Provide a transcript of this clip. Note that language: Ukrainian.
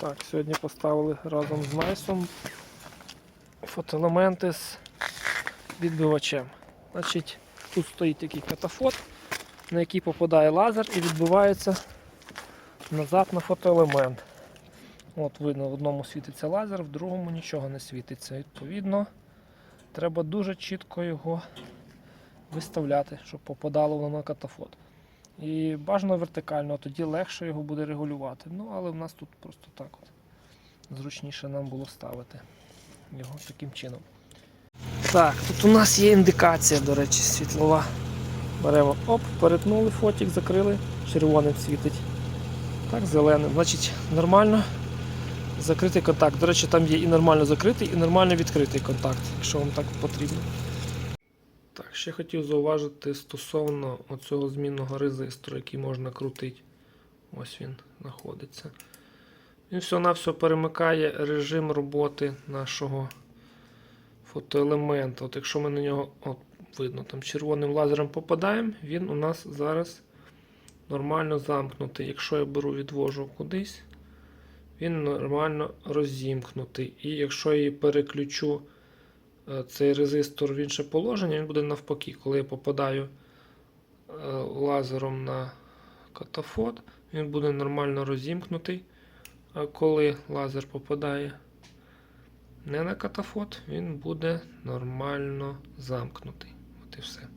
Так, сьогодні поставили разом з Найсом фотоелементи з відбивачем. Значить, тут стоїть такий катафот, на який попадає лазер і відбивається назад на фотоелемент. От видно, в одному світиться лазер, в другому нічого не світиться. Відповідно, треба дуже чітко його виставляти, щоб попадало воно на катафот. І бажано вертикально, тоді легше його буде регулювати. Ну, але в нас тут просто так от. Зручніше нам було ставити його таким чином. Так, тут у нас є індикація, до речі, світлова. Беремо, оп, перетнули фотик, закрили, червоним світить. Так, зеленим. Значить, нормально закритий контакт. До речі, там є і нормально закритий, і нормально відкритий контакт, якщо вам так потрібно. Так, ще хотів зауважити стосовно оцього змінного резистору, який можна крутити. Ось він знаходиться. Він все-навсього перемикає режим роботи нашого фотоелемента. От якщо ми на нього, от видно, там червоним лазером попадаємо, він у нас зараз нормально замкнутий. Якщо я беру, відвожу кудись, він нормально розімкнутий. І якщо я її переключу цей резистор в інше положення, він буде навпаки. Коли я попадаю е, лазером на катафот, він буде нормально розімкнутий. А коли лазер попадає не на катафот, він буде нормально замкнутий. От і все.